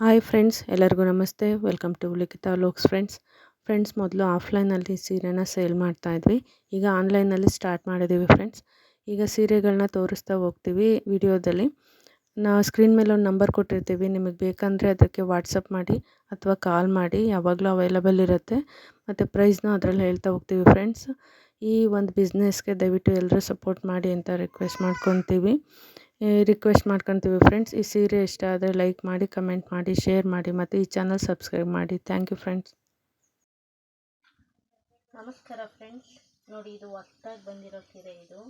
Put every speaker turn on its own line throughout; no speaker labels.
Hi friends ಎಲ್ಲರಿಗೂ ನಮಸ್ತೆ. Welcome to Likhita looks friends friends ಮೊದಲು ಆಫ್ಲೈನಲ್ಲಿ ಸೀರೆನ ಸೇಲ್ ಮಾಡ್ತಾ ಇದ್ವಿ. ಈಗ ಆನ್ಲೈನಲ್ಲಿ ಸ್ಟಾರ್ಟ್ ಮಾಡಿದ್ದೀವಿ ಫ್ರೆಂಡ್ಸ್ ಈಗ ಸೀರೆಗಳನ್ನ ತೋರಿಸ್ತಾ ಹೋಗ್ತೀವಿ ವಿಡಿಯೋದಲ್ಲಿ ನಾವು ಸ್ಕ್ರೀನ್ ಮೇಲೆ ಒಂದು ನಂಬರ್ ಕೊಟ್ಟಿರ್ತೀವಿ. ನಿಮಗೆ ಬೇಕಂದರೆ ಅದಕ್ಕೆ ವಾಟ್ಸಪ್ ಮಾಡಿ ಅಥವಾ ಕಾಲ್ ಮಾಡಿ. ಯಾವಾಗಲೂ ಅವೈಲಬಲ್ ಇರುತ್ತೆ. ಮತ್ತು ಪ್ರೈಸ್ನ ಅದರಲ್ಲಿ ಹೇಳ್ತಾ ಹೋಗ್ತೀವಿ ಫ್ರೆಂಡ್ಸ್ ಈ ಒಂದು ಬಿಸ್ನೆಸ್ಗೆ ದಯವಿಟ್ಟು ಎಲ್ಲರೂ ಸಪೋರ್ಟ್ ಮಾಡಿ ಅಂತ ರಿಕ್ವೆಸ್ಟ್ ಮಾಡ್ಕೊತೀವಿ. ರಿಕ್ವೆಸ್ಟ್ ಮಾಡ್ಕೊತೀವಿ ಫ್ರೆಂಡ್ಸ್ ಈ ಸೀರೆ ಇಷ್ಟ ಆದರೆ ಲೈಕ್ ಮಾಡಿ ಕಮೆಂಟ್ ಮಾಡಿ ಶೇರ್ ಮಾಡಿ ಮತ್ತು ಈ ಚಾನಲ್ ಸಬ್ಸ್ಕ್ರೈಬ್ ಮಾಡಿ. ಥ್ಯಾಂಕ್ ಯು ಫ್ರೆಂಡ್ಸ್
ನಮಸ್ಕಾರ ಫ್ರೆಂಡ್ಸ್ ನೋಡಿ, ಇದು ಹೊಸ್ದಾಗಿ ಬಂದಿರೋ ಸೀರೆ ಇದು.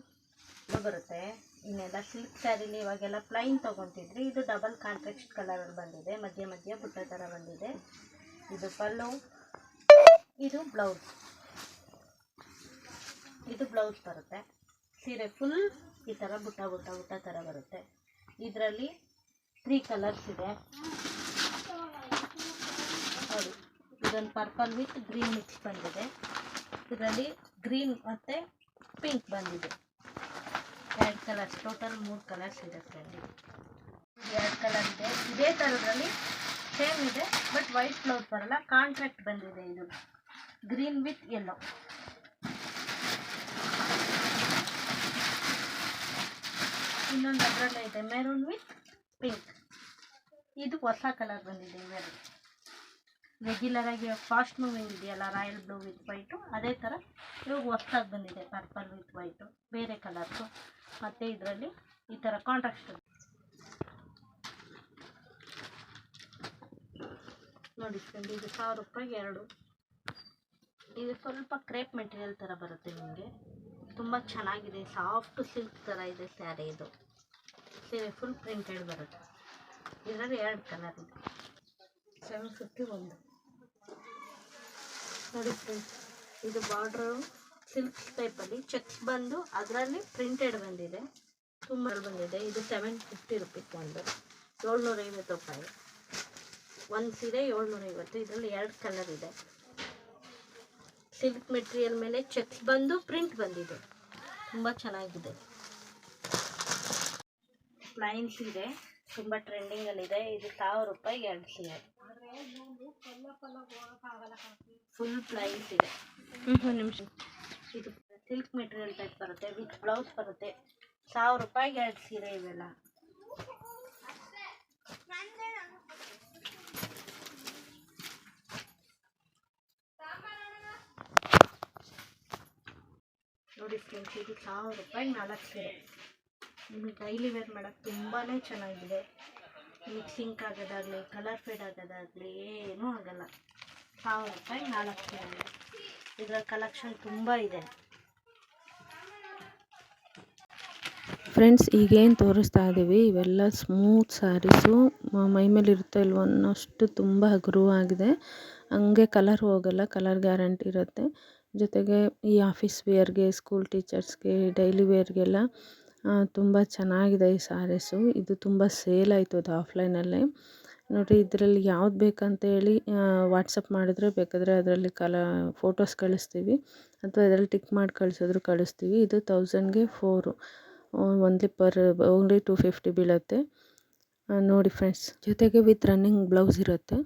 ಬರುತ್ತೆ. ಇನ್ನೆಲ್ಲ ಸಿಲ್ಕ್ ಸ್ಯಾರಿಲಿ ಇವಾಗೆಲ್ಲ ಪ್ಲೈನ್ ತೊಗೊತಿದ್ರಿ. ಇದು ಡಬಲ್ ಕಾಂಟ್ರಾಕ್ಟ್ ಕಲರಲ್ಲಿ ಬಂದಿದೆ. ಮಧ್ಯ ಮಧ್ಯ ಬುಟ್ಟ ಥರ ಬಂದಿದೆ. ಇದು ಪಲ್ಲು. ಇದು ಬ್ಲೌಸ್ ಇದು ಬ್ಲೌಸ್ ಬರುತ್ತೆ. ಸೀರೆ ಫುಲ್ ಈ ಥರ ಬುಟ್ಟ ಬುಟ್ಟ ಬುಟ್ಟ ಥರ ಬರುತ್ತೆ. ಇದರಲ್ಲಿ ತ್ರೀ ಕಲರ್ಸ್ ಇದೆ. ನೋಡಿ ಇದೊಂದು ಪರ್ಪಲ್ ವಿತ್ ಗ್ರೀನ್ ಮಿಕ್ಸ್ ಬಂದಿದೆ. ಇದರಲ್ಲಿ ಗ್ರೀನ್ ಮತ್ತು ಪಿಂಕ್ ಬಂದಿದೆ. ಎರಡು ಕಲರ್ಸ್ ಟೋಟಲ್ ಮೂರು ಕಲರ್ಸ್ ಇದೆ ಫ್ರೆಂಡ್ ಎರಡು ಕಲರ್ ಇದೆ. ಇದೇ ಥರದಲ್ಲಿ ಸೇಮ್ ಇದೆ ಬಟ್ ವೈಟ್ ಬ್ಲೌಸ್ ಬರಲ್ಲ. ಕಾಂಟ್ರಾಕ್ಟ್ ಬಂದಿದೆ ಇದು. ಗ್ರೀನ್ ವಿತ್ ಯೆಲ್ಲೋ ಇನ್ನೊಂದು ಅದರಲ್ಲೇ ಇದೆ ಮೆರೂನ್ ವಿತ್ ಪಿಂಕ್ ಇದು ಹೊಸ ಕಲರ್ ಬಂದಿದೆ ಮೆರೂನ್ ರೆಗ್ಯುಲರ್ ಆಗಿ ಫಾಸ್ಟ್ ಮೂವಿಂಗ್ ಇದೆಯಲ್ಲ ರಾಯಲ್ ಬ್ಲೂ ವಿತ್ ವೈಟು ಅದೇ ಥರ ಇವಾಗ ಹೊಸ್ದಾಗಿ ಬಂದಿದೆ ಪರ್ಪಲ್ ವಿತ್ ವೈಟು ಬೇರೆ ಕಲರ್ಸು ಮತ್ತು ಇದರಲ್ಲಿ ಈ ಥರ ಕಾಂಟ್ರಾಕ್ಟ್ ನೋಡಿ ಫ್ರೆಂಡ್ ಇದು ಸಾವಿರ ರೂಪಾಯಿಗೆ ಎರಡು. ಇದು ಸ್ವಲ್ಪ ಕ್ರೇಪ್ ಮೆಟೀರಿಯಲ್ ಥರ ಬರುತ್ತೆ ನಿಮಗೆ. ತುಂಬ ಚೆನ್ನಾಗಿದೆ, ಸಾಫ್ಟ್ ಸಿಲ್ಕ್ ಥರ ಇದೆ ಸ್ಯಾರಿ ಇದು. ಸೀರೆ ಫುಲ್ ಪ್ರಿಂಟೆಡ್ ಬರುತ್ತೆ. ಇದರಲ್ಲಿ ಎರಡು ಕಲರ್ ಇದೆ. ಸೆವೆನ್ ಫಿಫ್ಟಿ ಒಂದು ನೋಡಿ ಫ್ರೆಂಡ್ಸ್ ಇದು ಬಾರ್ಡ್ರು ಸಿಲ್ಕ್ ಟೈಪಲ್ಲಿ ಚೆಕ್ಸ್ ಬಂದು ಅದರಲ್ಲಿ ಪ್ರಿಂಟೆಡ್ ಬಂದಿದೆ. ತುಂಬ ಬಂದಿದೆ. ಇದು ಸೆವೆನ್ ಫಿಫ್ಟಿ ರುಪೀಸ್ ಒಂದು. ಏಳ್ನೂರೈವತ್ತು ರೂಪಾಯಿ. ಒಂದು ಸೀರೆ ಏಳ್ನೂರೈವತ್ತು. ಇದರಲ್ಲಿ ಎರಡು ಕಲರ್ ಇದೆ. ಸಿಲ್ಕ್ ಮೆಟೀರಿಯಲ್ ಮೇಲೆ ಚೆಕ್ಸ್ ಬಂದು ಪ್ರಿಂಟ್ ಬಂದಿದೆ. ತುಂಬ ಚೆನ್ನಾಗಿದೆ. ಪ್ಲೈನ್ ಸೀರೆ ತುಂಬ ಟ್ರೆಂಡಿಂಗಲ್ಲಿದೆ ಇದು. ಸಾವಿರ ರೂಪಾಯಿ ಎರಡು ಸೀರೆ. ಫುಲ್ ಪ್ಲೈನ್ಸ್ ಇದೆ. ಒಂದು ನಿಮಿಷ. ಇದು ಸಿಲ್ಕ್ ಮೆಟೀರಿಯಲ್ ಟೈಪ್ ಬರುತ್ತೆ ವಿತ್ ಬ್ಲೌಸ್ ಬರುತ್ತೆ. ಸಾವಿರ ರೂಪಾಯಿಗೆ ಎರಡು ಸೀರೆ ಇವೆಲ್ಲ. ನೋಡಿ ಇದು ಸಾವಿರ ರೂಪಾಯಿ ನಾಲ್ಕು ಸೀರೆ. ನಿಮಗೆ ಡೈಲಿ ವೇರ್ ಮಾಡೋಕ್ಕೆ ತುಂಬಾ ಚೆನ್ನಾಗಿದೆ. ಮಿಕ್ಸಿಂಗ್ ಆಗೋದಾಗಲಿ ಕಲರ್ ಫೇಡ್ ಆಗೋದಾಗಲಿ ಏನೂ ಆಗಲ್ಲ. ಸಾವಿರ ರೂಪಾಯಿ ನಾಲ್ಕು ಸೀರೆ. ಇದರ ಕಲೆಕ್ಷನ್ ತುಂಬ ಇದೆ.
ಫ್ರೆಂಡ್ಸ್ ಈಗೇನು ತೋರಿಸ್ತಾ ಇದ್ದೀವಿ ಇವೆಲ್ಲ ಸ್ಮೂತ್ ಸ್ಯಾರೀಸು ಮೈ ಮೇಲೆ ಇರುತ್ತೆ ಇಲ್ವೋ ಅನ್ನೋಷ್ಟು ತುಂಬ ಹಗುರವಾಗಿದೆ. ಹಂಗೆ ಕಲರ್ ಹೋಗಲ್ಲ ಕಲರ್ ಗ್ಯಾರಂಟಿ ಇರುತ್ತೆ. ಜೊತೆಗೆ ಈ ಆಫೀಸ್ ವೇರ್ಗೆ, ಸ್ಕೂಲ್ ಟೀಚರ್ಸ್ಗೆ, ಡೈಲಿ ವೇರ್ಗೆಲ್ಲ ತುಂಬ ಚೆನ್ನಾಗಿದೆ ಈ ಸ್ಯಾರೀಸು ಇದು ತುಂಬ ಸೇಲ್ ಆಯಿತು ಅದು ಆಫ್ಲೈನಲ್ಲೇ. ನೋಡಿರಿ, ಇದರಲ್ಲಿ ಯಾವ್ದು ಬೇಕಂತೇಳಿ ವಾಟ್ಸಪ್ ಮಾಡಿದ್ರೆ ಬೇಕಾದರೆ ಅದರಲ್ಲಿ ಕಲ, ಫೋಟೋಸ್ ಕಳಿಸ್ತೀವಿ. ಅಥವಾ ಇದರಲ್ಲಿ ಟಿಕ್ ಮಾಡಿ ಕಳಿಸಿದ್ರು ಕಳಿಸ್ತೀವಿ. ಇದು ತೌಸಂಡ್ಗೆ four. Only per, only two fifty ಬೀಳುತ್ತೆ. ನೋಡಿ ಫ್ರೆಂಡ್ಸ್, ಜೊತೆಗೆ ವಿತ್ ರನ್ನಿಂಗ್ ಬ್ಲೌಸ್ ಇರುತ್ತೆ.